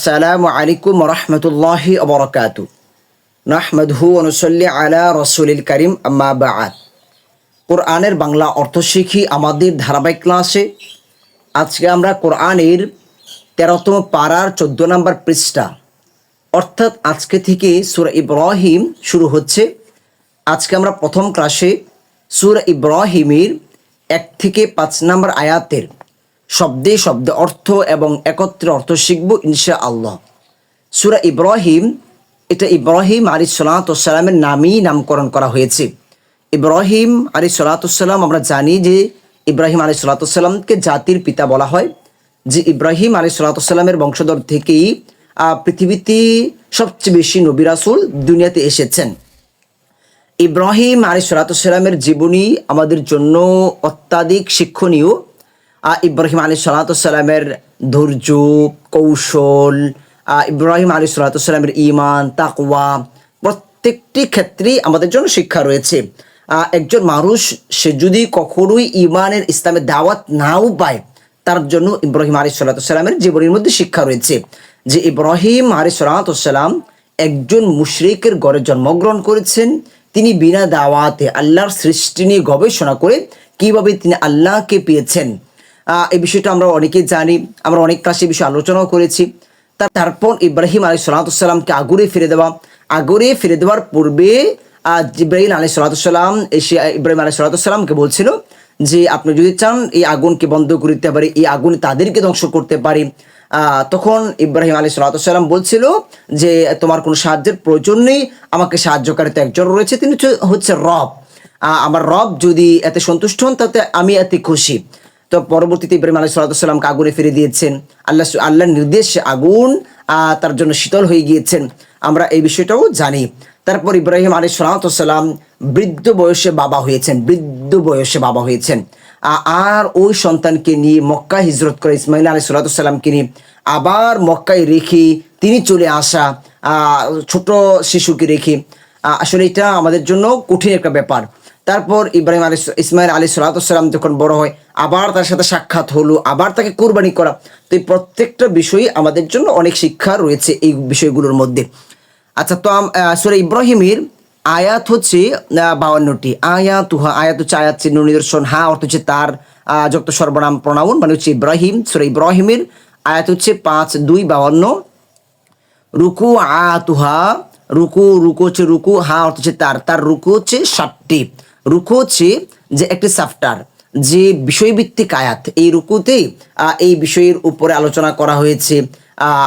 আসসালামু আলাইকুম রহমতুল্লাহ অবরকাত নাহমদহু অনুসল্লি আলা রসুলিল করিম, আম্মা বাআদ কোরআনের বাংলা অর্থ শিখি আমাদের ধারাবাহিক ক্লাসে। আজকে আমরা কোরআনের তেরোতম পাড়ার চোদ্দ নম্বর পৃষ্ঠা। অর্থাৎ আজকে থেকে সুর ইব্রাহিম শুরু হচ্ছে। আজকে আমরা প্রথম ক্লাসে সুর ইব্রাহিমের এক থেকে পাঁচ নম্বর আয়াতের শব্দে শব্দে অর্থ এবং একত্রে অর্থ শিখব ইনশা আল্লাহ সুরা ইব্রাহিম, এটা ইব্রাহিম আলী সালাতামের নামেই নামকরণ করা হয়েছে। ইব্রাহিম আলী সালাতাম আমরা জানি যে ইব্রাহিম আলী সালাতামকে জাতির পিতা বলা হয়। যে ইব্রাহিম আলী সালাতামের বংশধর থেকেই পৃথিবীতে সবচেয়ে বেশি নবী রাসূল দুনিয়াতে এসেছেন। ইব্রাহিম আলী সালাতামের জীবনী আমাদের জন্য অত্যাধিক শিক্ষণীয়। ইব্রাহিম আলী সালাতামের ধৈর্য, কৌশল ইব্রাহিম আলী সালাতামের ইমান তাকওয়া, প্রত্যেকটি ক্ষেত্রেই আমাদের জন্য শিক্ষা রয়েছে। একজন মানুষ, সে যদি কখনোই ইমানের ইসলামের দাওয়াত নাও পায়, তার জন্য ইব্রাহিম আলী সাল্লাতামের জীবনের মধ্যে শিক্ষা রয়েছে যে ইব্রাহিম আলী সাল্লাতাম একজন মুশরিকের গড়ে জন্মগ্রহণ করেছেন। তিনি বিনা দাওয়াতে আল্লাহর সৃষ্টি নিয়ে গবেষণা করে কীভাবে তিনি আল্লাহকে পেয়েছেন। এই বিষয়টা আমরা অনেকেই জানি আমরা অনেক ক্লাসে বিষয়ে আলোচনাও করেছি। তারপর ইব্রাহিম আলী সাল্লাতামকে আগুরে ফিরে দেওয়া আগুরে ফিরে দেওয়ার পূর্বে আহ, জিব্রাহিম আলী সাল্লাতাম এসে ইব্রাহিম আলী সাল্লাতামকে বলছিল যে আপনি যদি চান এই আগুনকে বন্ধ করে দিতে পারে এই আগুন তাদেরকে ধ্বংস করতে পারে। তখন ইব্রাহিম আলী সাল্লাতাম বলছিল যে তোমার কোনো সাহায্যের প্রয়োজন নেই আমাকে সাহায্যকারী তো একজন রয়েছে তিনি হচ্ছে- রব। আমার রব যদি এতে সন্তুষ্ট হন তাতে আমি এতে খুশি। তো পরবর্তীতে ইব্রাহিম আলী সাল্লাতামকে আগুনে ফিরে দিয়েছেন। আল্লাহ আল্লাহর নির্দেশে আগুন তার জন্য শীতল হয়ে গিয়েছেন। আমরা এই বিষয়টাও জানি। তারপর ইব্রাহিম আলী সালাতাম বৃদ্ধ বয়সে বাবা হয়েছেন, বৃদ্ধ বয়সে বাবা হয়েছেন। আর ওই সন্তানকে নিয়ে মক্কা হিজরত করে ইসমাইল আলী সাল্লাতামকে নিয়ে আবার মক্কায় রেখে তিনি চলে আসা ছোট শিশুকে রেখে। আসলে এটা আমাদের জন্য কঠিন একটা ব্যাপার। তারপর ইব্রাহিম আলী ইসমাইল আলী সালাতাম যখন বড় হয়, আবার তার সাথে সাক্ষাৎ হলো, আবার তাকে কোরবানি করা। তো এই প্রত্যেকটা বিষয়ই আমাদের জন্য অনেক শিক্ষা রয়েছে এই বিষয়গুলোর মধ্যে। আচ্ছা তো সুরে ইব্রাহিমের আয়াত হচ্ছে বাউান্নটি আয়াত উহা আয়াত হচ্ছে আয়াত চিহ্ন নিদর্শন। হা অর্থ হচ্ছে তার যুক্ত সর্বনাম, প্রণাউন মানে হচ্ছে ইব্রাহিম। সুরে ইব্রাহিমের আয়াত হচ্ছে পাঁচ, দুই বাউান্ন রুকু আতুহা রুকু রুকু হচ্ছে রুকু, হা অর্থ হচ্ছে তার। তার রুকু হচ্ছে ষাটটি রুকু হচ্ছে যে একটি সাফটার যে বিষয়ভিত্তিক আয়াত এই রুকুতে আহ, এই বিষয়ের উপরে আলোচনা করা হয়েছে আহ,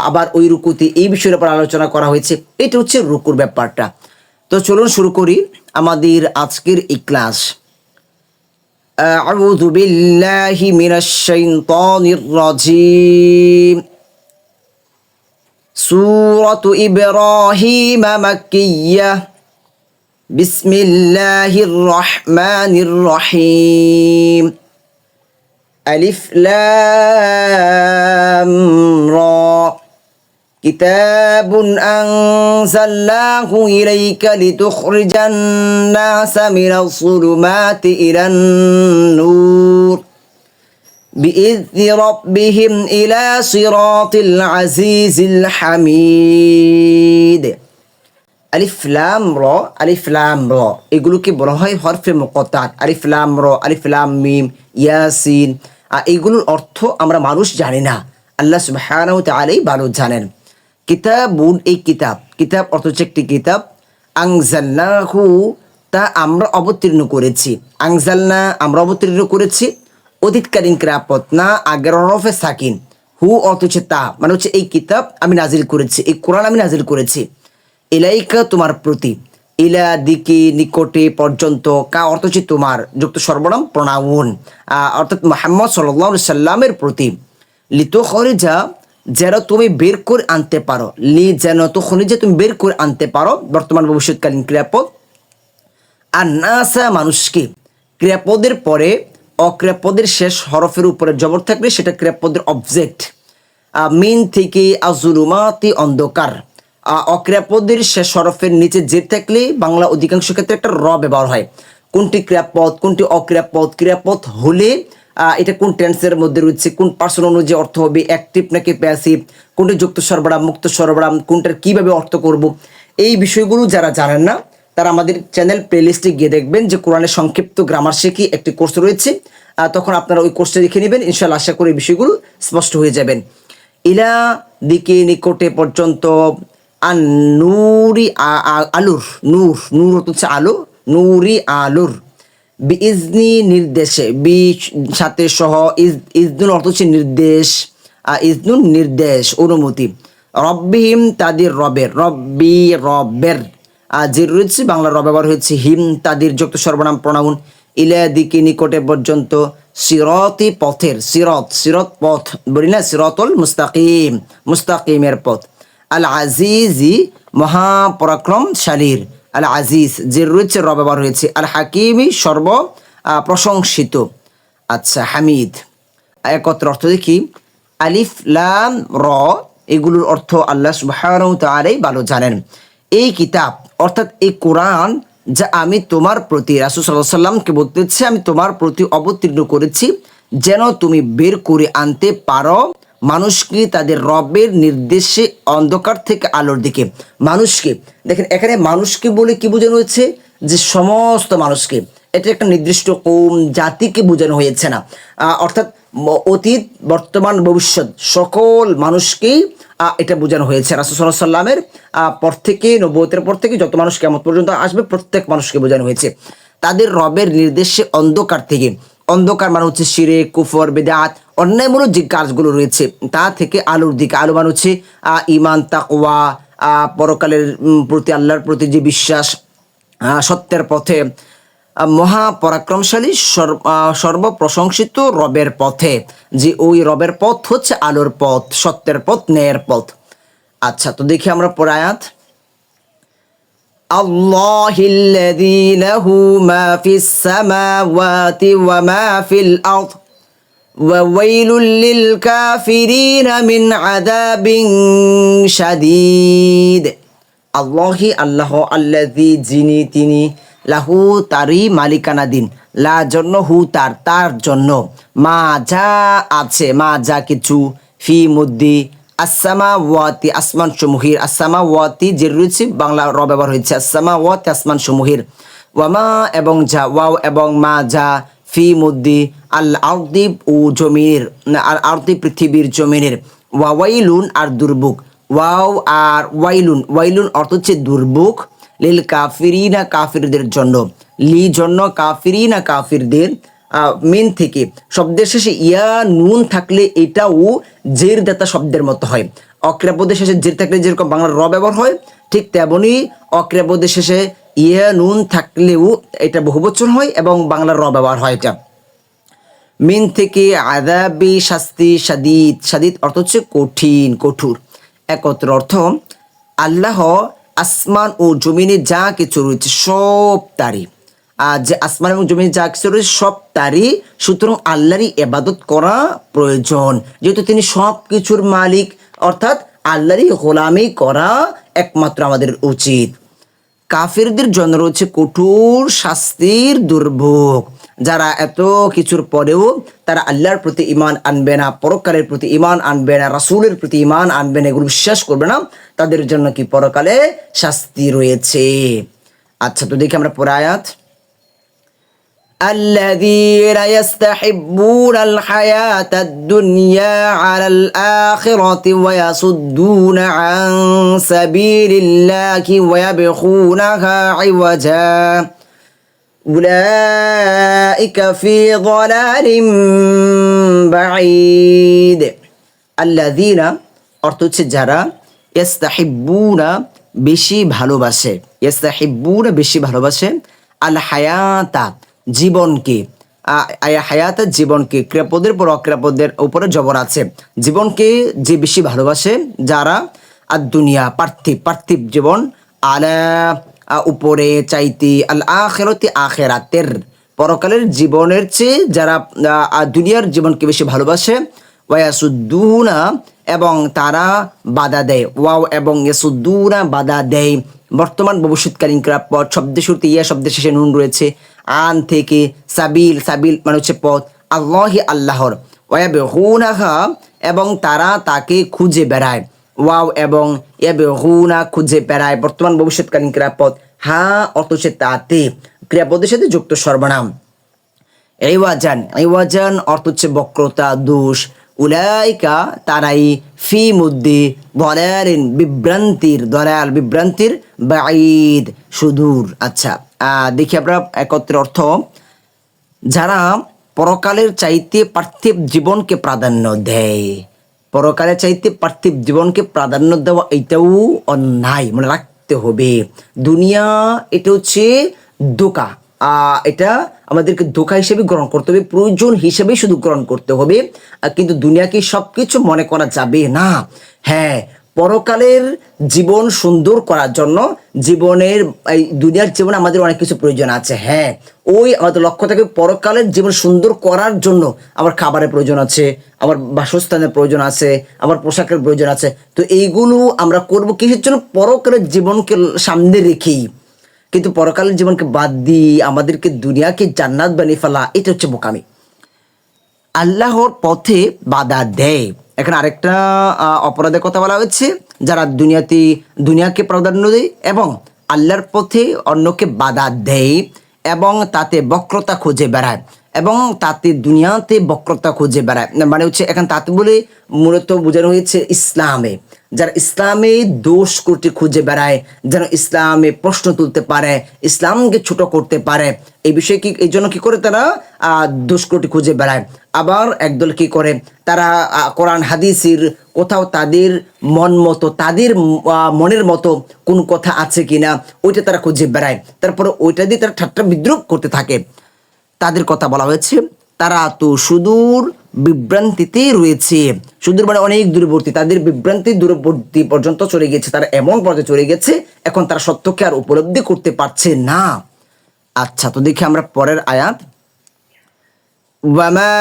আবার ওই রুকুতে এই বিষয়ের উপর আলোচনা করা হয়েছে এটা হচ্ছে রুকুর ব্যাপারটা তো চলুন শুরু করি আমাদের আজকের এই ক্লাস أعوذ بالله من الشيطان الرجيم سورة إبراهيم مكية بسم الله الرحمن الرحيم ألف لام را كتاب أنزلناه إليك لتخرج الناس من الظلمات إلى النور بإذن ربهم إلى صراط العزيز الحميد আলিফ লাম র, আলিফ লাম র। এগুলোকে বলা হয় হরফে মুকতাত আলিফ লাম র, আলিফ লাম মিম, ইয়াসিন। আর এগুলোর অর্থ আমরা মানুষ জানি না। আল্লাহ সুবহানাহু ওয়া তাআলাই ভালো জানেন। কিতাবুন, এই কিতাব। কিতাব অর্থ হচ্ছে একটি কিতাব। আংজালনাহু, তা আমরা অবতীর্ণ করেছি। আংজালনা আমরা অবতীর্ণ করেছি। অতীতকালীন ক্রাপত, না আগের রফে সাকিন। হু অর্থ হচ্ছে তা। মানে হচ্ছে এই কিতাব আমি নাজিল করেছি। এই কোরআন আমি নাজিল করেছি। ইলাইকা তোমার প্রতি। ইলা দিকে নিকটে পর্যন্ত কা অর্থ হচ্ছে তোমার যুক্ত সর্বনাম প্রণাউন। অর্থাৎ মোহাম্মদ সাল্লাহ সাল্লামের প্রতি। লিতো যা যেন তুমি বের করে আনতে পারো। লি যেন তো খনিজা তুমি বের করে আনতে পারো। বর্তমান ভবিষ্যৎকালীন ক্রিয়াপদ। আর নাসা মানুষকে ক্রিয়াপদের পরে অক্রিয়াপদের শেষ হরফের উপরে জবর থাকলে সেটা ক্রিয়াপদের অবজেক্ট মিন থেকে আজুরুমাতি অন্ধকার। অক্রিয়াপদের শেষ হরফের নিচে যে থাকলে বাংলা অধিকাংশ ক্ষেত্রে একটা র ব্যবহার হয়। কোনটি ক্রিয়াপদ, কোনটি অক্রিয়াপদ? ক্রিয়াপদ হলে এটা কোন টেন্সের মধ্যে রয়েছে? কোন পার্সন অনুযায়ী অর্থ হবে? অ্যাক্টিভ নাকি প্যাসিভ কোনটা যুক্ত সরবরাহ, মুক্ত সরবরাহ? কোনটার কীভাবে অর্থ করব? এই বিষয়গুলো যারা জানেন না, তারা আমাদের চ্যানেল প্লেলিস্টে গিয়ে দেখবেন যে কোরআনের সংক্ষিপ্ত গ্রামার শিখি একটি কোর্স রয়েছে। তখন আপনারা ওই কোর্সটা দেখে নেবেন। ইনশাল্লাহ আশা করি বিষয়গুলো স্পষ্ট হয়ে যাবেন। ইলা দিকে নিকটে পর্যন্ত আন নুরি আলুর নূর নূর হচ্ছে আলো নুরি আলুর। বি ইজনি নির্দেশে বি সাথে সহ ইজ ইজনুল অর্থ হচ্ছে নির্দেশ আ, ইজনুল নির্দেশ অনুমতি। রব্বিহিম তাদের রবের রব্বি রবের। যে রয়েছে বাংলা ব্যবহার হয়েছে হিম তাদের যুক্ত সর্বনাম প্রণামন। ইলা দিকে নিকটে পর্যন্ত সিরতি পথের সিরত সিরত পথ বলি না সিরতুল মুস্তাকিম মুস্তাকিমের পথ। আল আজিজি মহাপরাক্রমশালীর আল আজিজ যে রয়েছে র ব্যবহার হয়েছে। আল হাকিমি সর্ব প্রশংসিত। আচ্ছা হামিদ। একত্র অর্থ দেখি। আলিফ, লাম, র, এগুলোর অর্থ আল্লাহ তাআলাই ভালো জানেন। এই কিতাব, অর্থাৎ এই কোরআন, যা আমি তোমার প্রতি, রাসূল আলাইহি সাল্লামকে বলতেছে, আমি তোমার প্রতি অবতীর্ণ করেছি, যেন তুমি বের করে আনতে পারো। মানুষকে তাদের রবের নির্দেশে অন্ধকার থেকে আলোর দিকে। মানুষকে, দেখেন, এখানে মানুষকে বলে কি বোঝানো হয়েছে? যে সমস্ত মানুষকে। এটা একটা নির্দিষ্ট কৌম, জাতিকে বোঝানো হয়েছে না। অর্থাৎ অতীত, বর্তমান, ভবিষ্যৎ, সকল মানুষকেই এটা বোঝানো হয়েছে। রাসুসাল্লাহ সাল্লামের পর থেকে নবতের পর থেকে যত মানুষ কেমন পর্যন্ত আসবে, প্রত্যেক মানুষকে বোঝানো হয়েছে। তাদের রবের নির্দেশে অন্ধকার থেকে। অন্ধকার মানে হচ্ছে শিরে, কুফর, বেদাত অন্যায়মূলক যে কাজগুলো রয়েছে তা থেকে আলোর দিকে আলো মানে হচ্ছে আহ, ইমান তাকওয়া আহ, পরকালের উম, প্রতি আল্লাহর প্রতি যে বিশ্বাস আহ, সত্যের পথে আহ, মহাপরাক্রমশালী সর্ব আহ, সর্বপ্রশংসিত রবের পথে যে ওই রবের পথ হচ্ছে আলোর পথ সত্যের পথ ন্যায়ের পথ আচ্ছা তো দেখি আমরা পরায়াত الله الذي له ما في السماوات وما في الأرض وويل للكافرين من عذاب شديد আল্লাহি আল্লাহ আল্লাদি যিনি তিনি লাহু তারই মালিকানা দিন লা জন্য হু তার তার জন্য মা যা আছে মা যা কিছু ফি মুদ্দি আসামা ওয়াতি আসমান সমূহের আসামা ওয়াতি যে রয়েছে বাংলা র ব্যবহার হয়েছে আসামা ওয়াতি আসমান সমূহের ওয়ামা এবং যা ওয়াও এবং মা যা ফি মুদ্দি আল আর্দি ও জমিনের আর আর্দি পৃথিবীর জমিনের। ওয়াওয়াইলুন আর দুর্ভোগ। ওয়াও আর ওয়াইলুন। ওয়াইলুন অর্থ হচ্ছে দুর্ভোগ। লিল কাফিরিনা কাফিরদের জন্য। লি জন্য কাফিরিনা কাফিরদের মিন থেকে। শব্দের শেষে ইয়া নুন থাকলে এটাও জের দাতা শব্দের মতো হয়। অক্রিয়াপদের শেষে জের থাকলে যেরকম বাংলার র ব্যবহার হয়, ঠিক তেমনই অক্রিয়াপদের শেষে ইয়া নুন থাকলেও এটা বহুবচন হয় এবং বাংলার র ব্যবহার হয় এটা। মিন থেকে আদাবি শাস্তি সাদিদ সাদিদ অর্থ হচ্ছে কঠিন, কঠোর। একত্র অর্থ, আল্লাহ আসমান ও জমিনে যা কিছু রয়েছে সব তারই। আর যে আসমান এবং জমিনে যা কিছু রয়েছে সব তারই, সুতরাং আল্লাহরই এবাদত করা প্রয়োজন। যেহেতু তিনি সব কিছুর মালিক, অর্থাৎ আল্লাহরই গোলামি করা একমাত্র আমাদের উচিত। কাফিরদের জন্য রয়েছে কঠোর শাস্তির দুর্ভোগ। যারা এত কিছুর পরেও তারা আল্লাহর প্রতি ইমান আনবে না, পরকালের প্রতি ইমান আনবে না, রাসুলের প্রতি ইমান আনবে না, এগুলো বিশ্বাস করবে না, তাদের জন্য কি পরকালে শাস্তি রয়েছে? আচ্ছা তো দেখি আমরা পরে আয়াত। الذين يستحبون الحياة الدنيا على الآخرة ويصدون عن سبيل الله ويبغونها عوجا أولئك في ضلال بعيد الذين অর্থ হচ্ছে যারা ইয়াস্তাহিব্বুনা বেশি ভালোবাসে ইয়াস্তাহিব্বুনা বেশি ভালোবাসে আল হায়াতা জীবনকে, আ- আ- হায়াতা জীবনকে, ক্রিয়াপদের পর অক্রিয়াপদের উপরে জবর আছে। জীবনকে যে বেশি ভালোবাসে, যারা আর দুনিয়া পার্থিব পার্থিব জীবন, আলা উপরে চাইতে, আল আখেরতি আখেরাতের, পরকালের জীবনের চেয়ে যারা দুনিয়ার জীবনকে বেশি ভালোবাসে ওয়াসুদ্দুনা এবং তারা বাধা দেয়। ওয়াও, এবং ইয়াসুদ্দুনা বাধা দেয়। বর্তমান ভবিষ্যৎকালীন ক্রাপ পথ শব্দের শুরুতে ইয়া, শব্দের শেষে নুন রয়েছে। আন থেকে সাবিল সাবিল মানে হচ্ছে পথ। আল্লাহি আল্লাহর। ওয়াবেহুনাহা এবং তারা তাকে খুঁজে বেড়ায়। ওয়াও এবং ইয়াবেহুনা খুঁজে বেড়ায়। বর্তমান ভবিষ্যৎকালীন ক্রিয়াপদ। হা অর্থ হচ্ছে তাতে ক্রিয়াপদের সাথে যুক্ত সর্বনাম। এইওয়াজান এইওয়াজান অর্থ হচ্ছে বক্রতা, দোষ। উলাইকা তারাই ফি মুদ্দি দলালিন বিভ্রান্তির দলাল, বিভ্রান্তির বাইদ সুদূর। আচ্ছা দেখি আমরা একত্রে অর্থ। যারা পরকালের চাইতে পার্থিব জীবনকে প্রাধান্য দেয়, পরকালের চাইতে পার্থিব জীবনকে প্রাধান্য দেওয়া এটাও অন্যায়, মনে রাখতে হবে। দুনিয়া, এটা হচ্ছে দোকা। এটা আমাদেরকে ধোকা হিসেবে গ্রহণ করতে হবে, প্রয়োজন হিসেবে শুধু গ্রহণ করতে হবে। কিন্তু দুনিয়াকে সবকিছু মনে করা যাবে না। হ্যাঁ পরকালের জীবন সুন্দর করার জন্য জীবনের, এই দুনিয়ার জীবনে আমাদের অনেক কিছু প্রয়োজন আছে। হ্যাঁ ওই আমাদের লক্ষ্য থাকে পরকালের জীবন সুন্দর করার জন্য আমার খাবারের প্রয়োজন আছে আমার বাসস্থানের প্রয়োজন আছে আমার পোশাকের প্রয়োজন আছে। তো এইগুলো আমরা করব কিসের জন্য? পরকালের জীবনকে সামনে রেখেই। কিন্তু পরকালের জীবনকে বাদ দিয়ে আমাদেরকে দুনিয়াকে জান্নাত বানিয়ে ফেলা, এটা হচ্ছে বোকামি। আল্লাহর পথে বাধা দেয়। এখানে আরেকটা অপরাধের কথা বলা হয়েছে, যারা দুনিয়াতে, দুনিয়াকে প্রাধান্য দেয় এবং আল্লাহর পথে অন্যকে বাধা দেয় এবং তাতে বক্রতা খুঁজে বেড়ায় এবং তাতে দুনিয়াতে বক্রতা খুঁজে বেড়ায়। মানে হচ্ছে, এখন তাতে বলে মূলত বোঝানো হয়েছে ইসলামে। যারা ইসলামে দোষ করতে খুঁজে বেড়ায় যেন ইসলামে প্রশ্ন তুলতে পারে ইসলামকে ছোট করতে পারে এই বিষয়ে কি এই জন্য কি করে তারা আহ, দুষ্কৃতি খুঁজে বেড়ায়? আবার একদল কি করে তারা কোরআন হাদিসের কোথাও তাদের মন মতো তাদের মনের মতো কোন কথা আছে কিনা ওইটা তারা খুঁজে বেড়ায়। তারপরে ওইটা দিয়ে তারা ঠাট্টা বিদ্রুপ করতে থাকে। তাদের কথা বলা হয়েছে তারা তো সুদূর বিভ্রান্তিতেই রয়েছে সুদূর মানে অনেক দূরবর্তী তাদের বিভ্রান্তি দূরবর্তী পর্যন্ত চলে গেছে তারা এমন পর্যায়ে চলে গেছে এখন তারা সত্যকে আর উপলব্ধি করতে পারছে না আচ্ছা তো দেখি আমরা পরের আয়াত وما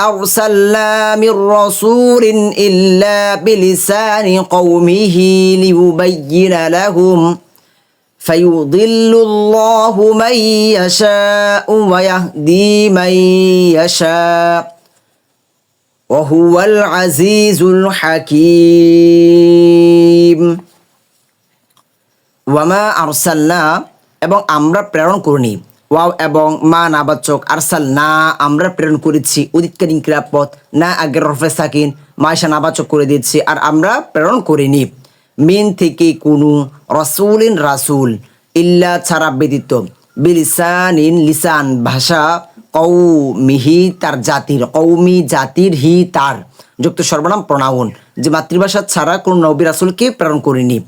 أرسلنا من رسول إلا بلسان قومه ليبين لهم فيضل الله من يشاء ويهدي من يشاء ওহুয়াল আজিজুল হাকিম ওয়ামা আরসাল্লা এবং আমরা প্রেরণ করিনি। ওয়াও এবং মা নাবাচক আরসাল না আমরা প্রেরণ করেছি উদিতকালীন ক্রিয়াপথ না আগের রফে সাকিন, মায়েশা নাবাচক করে দিচ্ছি আর আমরা প্রেরণ করিনি। মিন থেকে কোনো রসুলিন রাসুল, ইল্লা ছাড়া ব্যতীত বিলিসান ইন লিসান ভাষা কৌমিহি তার জাতির কৌমি জাতির হি তার। যুক্ত সর্বনাম প্রণাউন। যে মাতৃভাষা ছাড়া কোনো নবী রাসুলকে প্রেরণ করিনি।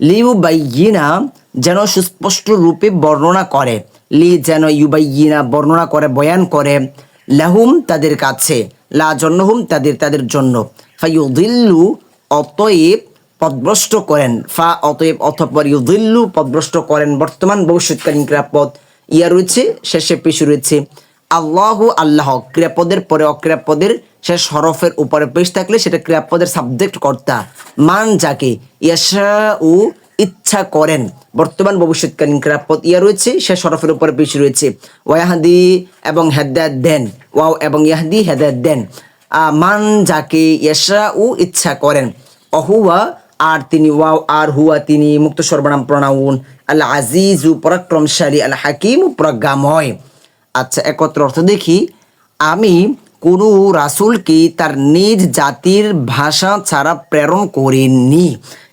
লিউ বাইয়িনা যেন সুস্পষ্ট রূপে বর্ণনা করে। লি যেন ইউবাইয়িনা বর্ণনা করে, বয়ান করে। লাহুম তাদের কাছে, লা জন্যহুম তাদের তাদের জন্য। ফাইউদিল্লু অতএব পদভ্রষ্ট করেন। ফা অতএব অথপর ইউদিল্লু পদভ্রষ্ট করেন। বর্তমান ভবিষ্যৎকালীন ক্রিয়াপদ ইয়া রয়েছে, শেষে পেশে রয়েছে। আল্লাহ আল্লাহ, ক্রিয়াপদের পরে অক্রিয়াপদের শেষ হরফের উপরে পেশ থাকলে সেটা ক্রিয়াপদের সাবজেক্ট কর্তা। মান যাকে ইয়াশা ও ইচ্ছা করেন। বর্তমান ভবিষ্যৎকালীন ক্রিয়াপদ ইয়া রয়েছে, সে সরফের উপরে পেশ রয়েছে। ওয়াহাদি এবং হেদায়ত দেন, ওয়াও এবং ইয়াহদি হেদায়ত দেন। মান যাকে ইয়াশা ও ইচ্ছা করেন। অহুয়া, আর তিনি, ওয়াও, আর হুয়া, তিনি মুক্ত সর্বনাম প্রণাউন। আল্লাহ আজিজু পরাক্রমশালী আল হাকিম ও প্রজ্ঞাময়। আচ্ছা একত্র অর্থ দেখি। আমি কোনো রাসুলকে তার নিজ জাতির ভাষা ছাড়া প্রেরণ করিনি।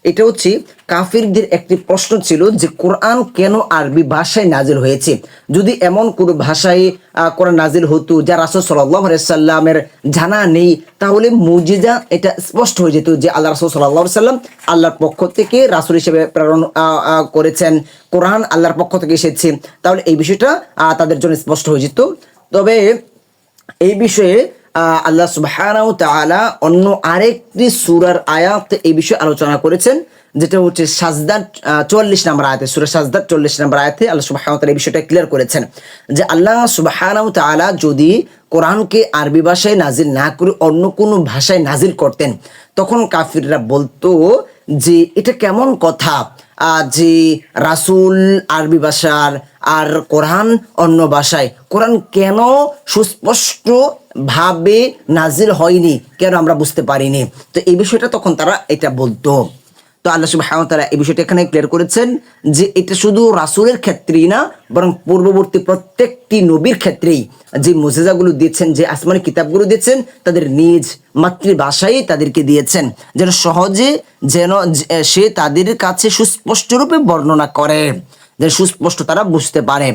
এটা হচ্ছে কাফিরদের একটি প্রশ্ন ছিল যে কোরআন কেন আরবি ভাষায় নাজিল হয়েছে? যদি এমন কোনো ভাষায় কোরআন নাজিল হতো যা রাসুল সাল্লাহ সাল্লামের জানা নেই, তাহলে মুজিজা এটা স্পষ্ট হয়ে যেত যে আল্লাহ রাসুল সাল্লাহ সাল্লাম আল্লাহর পক্ষ থেকে রাসুল হিসেবে প্রেরণ করেছেন। কোরআন আল্লাহর পক্ষ থেকে এসেছে। তাহলে এই বিষয়টা তাদের জন্য স্পষ্ট হয়ে যেত। তবে এই বিষয়ে আল্লাহ সুবহানাহু তাআলা অন্য আরেকটি সূরার আয়াত এই বিষয়ে আলোচনা করেছেন, যেটা হচ্ছে সাজদার চুয়াল্লিশ নম্বর আয়াতে। সূরা সাজদার চল্লিশ নম্বর আয়াতে আল্লাহ তাআলা এই বিষয়টা ক্লিয়ার করেছেন যে আল্লাহ সুবহানাহু তাআলা যদি কোরআনকে আরবি ভাষায় নাজিল না করে অন্য কোনো ভাষায় নাজিল করতেন, তখন কাফিররা বলতো যে এটা কেমন কথা? যে রাসুল আরবি ভাষার আর কোরআন অন্য ভাষায়। কোরআন কেন সুস্পষ্ট ভাবে নাজিল হয়নি? কেন আমরা বুঝতে পারিনি? তো এই বিষয়টা তখন তারা এটা বলতো। তো আল্লাহ ওয়া তাআলা এই বিষয়টা এখানে ক্লিয়ার করেছেন যে এটা শুধু রাসুলের ক্ষেত্রেই না, বরং পূর্ববর্তী প্রত্যেকটি নবীর ক্ষেত্রেই যে মুজিজাগুলো দিয়েছেন, যে আসমানি কিতাবগুলো দিয়েছেন, তাদের নিজ মাতৃভাষায় তাদেরকে দিয়েছেন। যেন সহজে যেন সে তাদের কাছে সুস্পষ্ট রূপে বর্ণনা করে, যেন সুস্পষ্ট তারা বুঝতে পারে।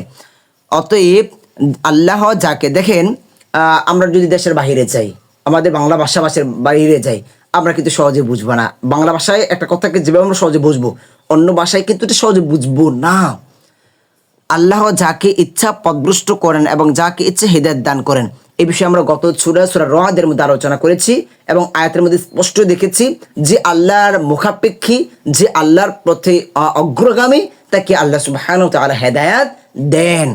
অতএব আল্লাহ যাকে দেখেন আমরা যদি দেশের বাইরে যাই, আমাদের বাংলা ভাষাভাষীর বাইরে যাই আমরা কিন্তু সহজে বুঝব না। বাংলা ভাষায় একটা কথাকে যেভাবে আমরা সহজে বুঝব, অন্য ভাষায় কিন্তু এটা সহজে বুঝব না। আল্লাহ যাকে ইচ্ছা পদভ্রষ্ট করেন এবং যাকে ইচ্ছা হৃদয়ত দান করেন। এই বিষয়ে আমরা গত সুরা সুরা রহাদের মধ্যে আলোচনা করেছি এবং আয়াতের মধ্যে স্পষ্ট দেখেছি যে আল্লাহর মুখাপেক্ষী, যে আল্লাহর পথে অগ্রগামী, তাকে আল্লাহ সুবহানাহু ওয়া তাআলা হেদায়াত দেন।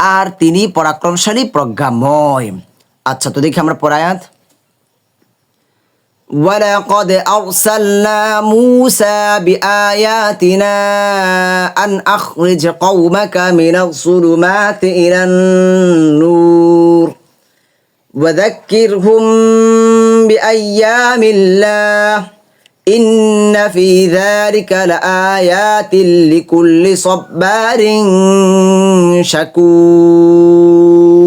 আর তিনি পরাক্রমশালী, প্রজ্ঞাময়। আচ্ছা তো দেখি আমরা পরায়াত ولقد أرسلنا موسى بآياتنا أن أخرج قومك من الظلمات إلى النور وذكرهم بأيام الله إن في ذلك لآيات لكل صبار شكور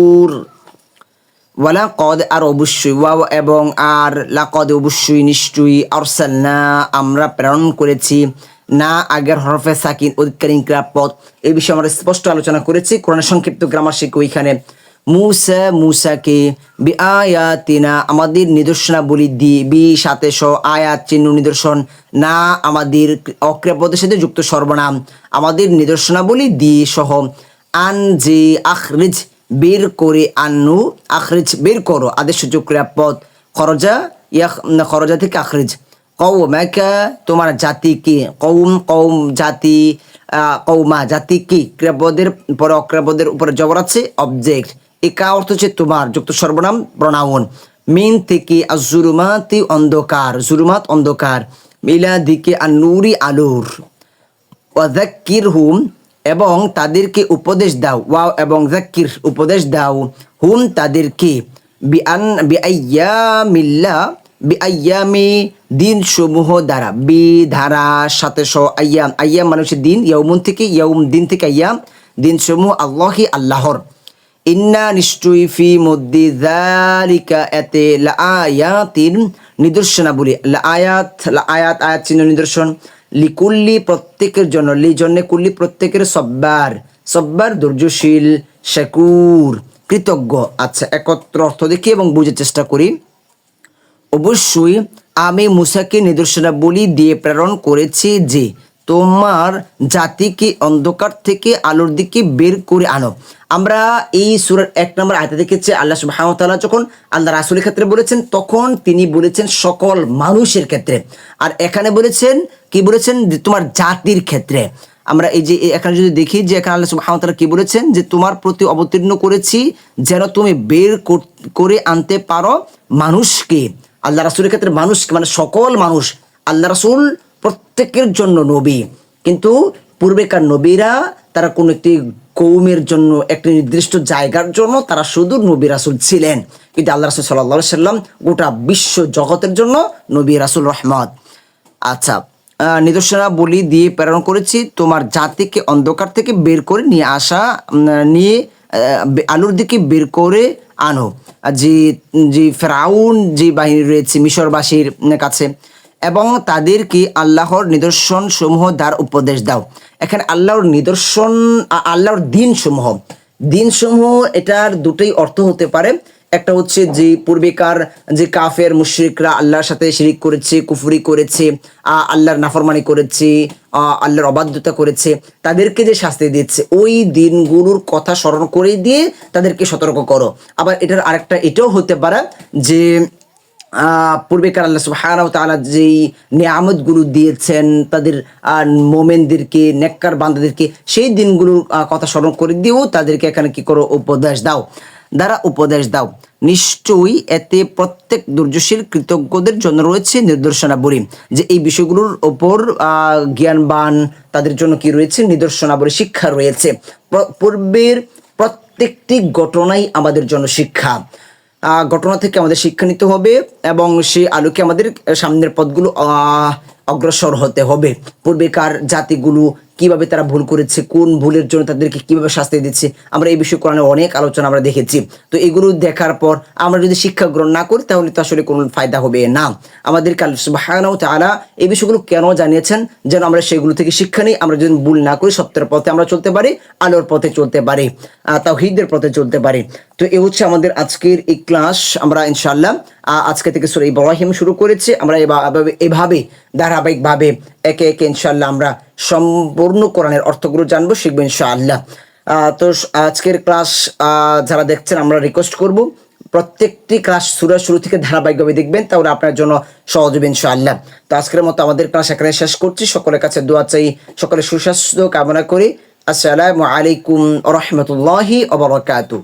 ওয়ালাকদ আর অবশ্যই ওয়া এবং আর লাকদ অবশ্যই নিশ্চয়ই আরসাল না আমরা প্রেরণ করেছি না আগের হরফে সাকিন অধিকারী পদ। এই বিষয়ে আমরা স্পষ্ট আলোচনা করেছি, কোরআনের সংক্ষিপ্ত গ্রামার শিখো এখানে মুসা, মুসাকে বি আয়াতিনা আমাদের নিদর্শনাবলী দিয়ে বি, সাথে স, আয়াত, চিহ্ন নিদর্শন, না আমাদের অক্রিয়াপদের সাথে যুক্ত সর্বনাম। আমাদের নিদর্শনাবলী দিয়ে সহ আন যে আখরিজ বের করে আনু আখরিজ বের করো। আদেশ সূচক ক্রিয়াপদ খরজা ইয়াখ না, খরজা থেকে আখরিজ। কৌমাকা তোমার জাতি কি কৌম কৌম জাতি কৌমা জাতি কি ক্রিয়াপদের পরে অক্রিয়াপদের উপরে জবর আছে অবজেক্ট একা অর্থ হচ্ছে তোমার যুক্ত সর্বনাম প্রণাউন মিন থেকে আজুরুমাতি অন্ধকার জুরুমাত অন্ধকার। মিলা দিকে আর নুরি আলোর। ওয়াজাক্কির হুম এবং তাদেরকে উপদেশ দাও। ওয়াও এবং জাক্কির উপদেশ দাও। হুম তাদেরকে। বিআন বিআইয়ামি দিন সমূহ দ্বারা। বি ধারা সাথে স আইয়াম আইয়াম মানুষের দিন ইয়ৌমুন থেকে ইয়ৌম দিন থেকে আইয়াম দিন সমূহ আল্লাহি আল্লাহর। ইন্না নিশ্চয়ই ফি মধ্যে জালিকা এতে লায়াতিন নিদর্শনাবলী। লা আয়াত লা আয়াত আয়াত চিহ্ন নিদর্শন। লিকুল্লি প্রত্যেকের জন্য, লি জন্য কুল্লি প্রত্যেকের সব্বার সব্বার ধৈর্যশীল শেকুর, কৃতজ্ঞ। আচ্ছা একত্র অর্থ দেখি এবং বুঝার চেষ্টা করি। অবশ্যই আমি মুসাকে নিদর্শনাবলী দিয়ে প্রেরণ করেছি যে তোমার জাতিকে অন্ধকার থেকে আলোর দিকে বের করে আনো। আমরা এই সুরের এক নম্বর আয়তা দেখেছি, আল্লাহ সুবহানাহু যখন আল্লাহ রাসূলের ক্ষেত্রে বলেছেন, তখন তিনি বলেছেন সকল মানুষের ক্ষেত্রে। আর এখানে বলেছেন কি বলেছেন? যে তোমার জাতির ক্ষেত্রে। আমরা এই যে এখানে যদি দেখি যে এখানে আল্লাহ তাআলা কি বলেছেন? যে তোমার প্রতি অবতীর্ণ করেছি যেন তুমি বের কর- আনতে পারো মানুষকে। আল্লাহ রাসূলের ক্ষেত্রে মানুষকে মানে সকল মানুষ। আল্লাহ রাসূল প্রত্যেকের জন্য নবী। কিন্তু পূর্বেকার নবীরা, তারা কোনো একটি কৌমের জন্য, একটি নির্দিষ্ট জায়গার জন্য তারা শুধু নবী রাসুল ছিলেন। কিন্তু আল্লাহ রাসুল সাল্লাহ সাল্লাম গোটা বিশ্ব জগতের জন্য নবী রাসুল রহমত। আচ্ছা আহ, নিদর্শনা বলি দিয়ে প্রেরণ করেছি। তোমার জাতিকে অন্ধকার থেকে বের করে নিয়ে আসা নিয়ে আলোর দিকে বের করে আনো। যে যে ফেরাউন যে বাহিনী রয়েছে মিশরবাসীর কাছে এবং তাদেরকে আল্লাহর নিদর্শন সমূহ দ্বার উপদেশ দাও। এখানে আল্লাহর নিদর্শন আল্লাহর দিন সমূহ দিন সমূহ এটার দুটোই অর্থ হতে পারে। একটা হচ্ছে যে পূর্বেকার যে কাফের মুশরিকরা আল্লাহর সাথে শিরিক করেছে, কুফরি করেছে আল্লাহর নাফরমানি করেছে আল্লাহর অবাধ্যতা করেছে, তাদেরকে যে শাস্তি দিচ্ছে, ওই দিনগুলোর কথা স্মরণ করে দিয়ে তাদেরকে সতর্ক করো। আবার এটার আরেকটা, এটাও হতে পারে যে পূর্বেকার আল্লাহ সুবহানাহু ওয়া তাআলা যেই নিয়ামতগুলো দিয়েছেন, তাদের মোমেনদেরকে, নেককার বান্দাদেরকে, সেই দিনগুলোর কথা স্মরণ করে দিয়েও তাদেরকে এখানে কি করো, উপদেশ দাও। দ্বারা উপদেশ দাও। নিশ্চয়ই এতে প্রত্যেক দুর্যশীল কৃতজ্ঞদের জন্য রয়েছে নিদর্শনাবলী। যে এই বিষয়গুলোর ওপর জ্ঞানবান তাদের জন্য কি রয়েছে? নিদর্শনাবলী শিক্ষা রয়েছে। পূর্বের প্রত্যেকটি ঘটনাই আমাদের জন্য শিক্ষা। ঘটনা থেকে আমাদের শিক্ষা নিতে হবে এবং সেই আলোকে আমাদের সামনের পথগুলো অগ্রসর হতে হবে। পূর্বেকার জাতিগুলো কীভাবে তারা ভুল করেছে কোন ভুলের জন্য তাদেরকে কীভাবে শাস্তি দিচ্ছে আমরা এই বিষয়ে কোরআনে অনেক আলোচনা আমরা দেখেছি। তো এগুলো দেখার পর আমরা যদি শিক্ষা গ্রহণ না করি তাহলে তো আসলে কোনো ফায়দা হবে না। আমাদের কাল সুবহানাহু তাআলা এই বিষয়গুলো কেন জানিয়েছেন? যেন আমরা সেগুলো থেকে শিক্ষা নিই আমরা যদি ভুল না করি সত্যের পথে আমরা চলতে পারি আলোর পথে চলতে পারি আহ, তাওহীদের পথে চলতে পারি। তো এ হচ্ছে আমাদের আজকের এই ক্লাস। আমরা ইনশাল্লাহ আজকে থেকে সূরা ইব্রাহিম শুরু করেছি। আমরা এভাবে এভাবে ধারাবাহিকভাবে একে একে ইনশাল্লাহ আমরা সম্পূর্ণ কোরআনের অর্থগুলো জানব শিখব ইনশাআল্লাহ। আহ, তো আজকের ক্লাস যারা দেখছেন আমরা রিকোয়েস্ট করব প্রত্যেকটি ক্লাস শুরু শুরু থেকে ধারাবাহিকভাবে দেখবেন তাহলে আপনার জন্য সহজ হবে ইনশাআল্লাহ। তো আজকের মতো আমাদের ক্লাস এখানে শেষ করছি। সকলের কাছে দোয়া চাই সকলের সুস্বাস্থ্য কামনা করি। আসসালামু আলাইকুম রহমতুল্লাহি ওবরাকাতুহ